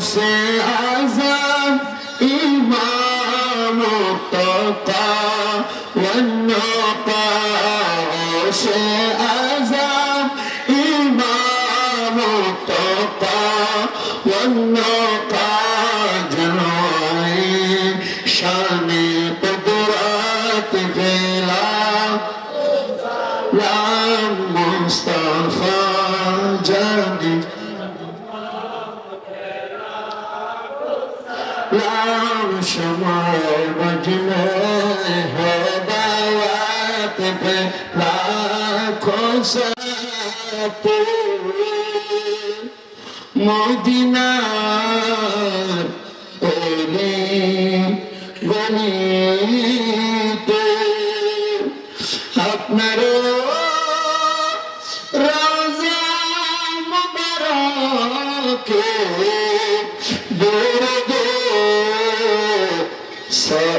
সে আজম ইমাম তকা ওয়ান্নাকা সে আজম ইমাম তকা ওয়ান্নাকা জানায়ে শান লাম সময় মজনু হো দাওয়াত পে লাখো সাথী মদিনার এলে গণিতে আপনার রাজা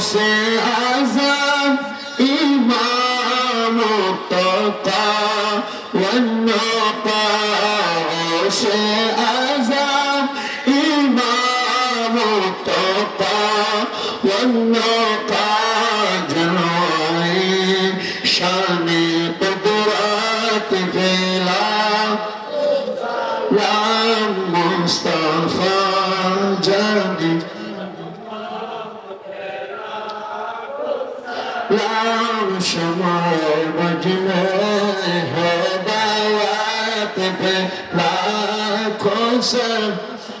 সে আজম ইমাম তকা অন্য সে আজম ইমাম তকা অন্য শানে কুদরত ভেলা লা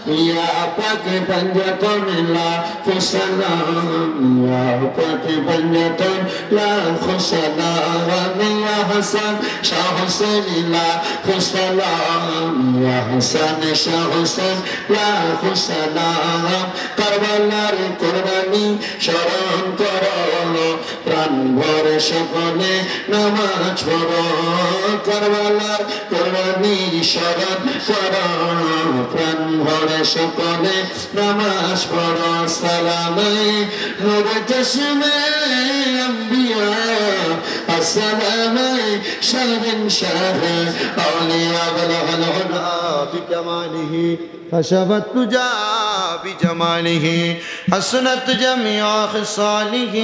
या पक पंजतन ला खुसलाम या पक पंजतन ला खुसलाम या हसन शाह हुसैन ला खुसलाम या हसन शाह हुसैन ला खुसलाम करबलार कुर्बानी शरण ভরে সকলে নামাজ পড়ো কারবালার কোরবানি স্মরণ করো প্রাণ ভরে সকলে নামাজ পড়ো সালামে নূর চশমে আম্বিয়া আসসালামে শাহিন শাহ আউলিয়া বলগল হুদা بكماله فشفت تجا بجماله حسنت جميع خصاله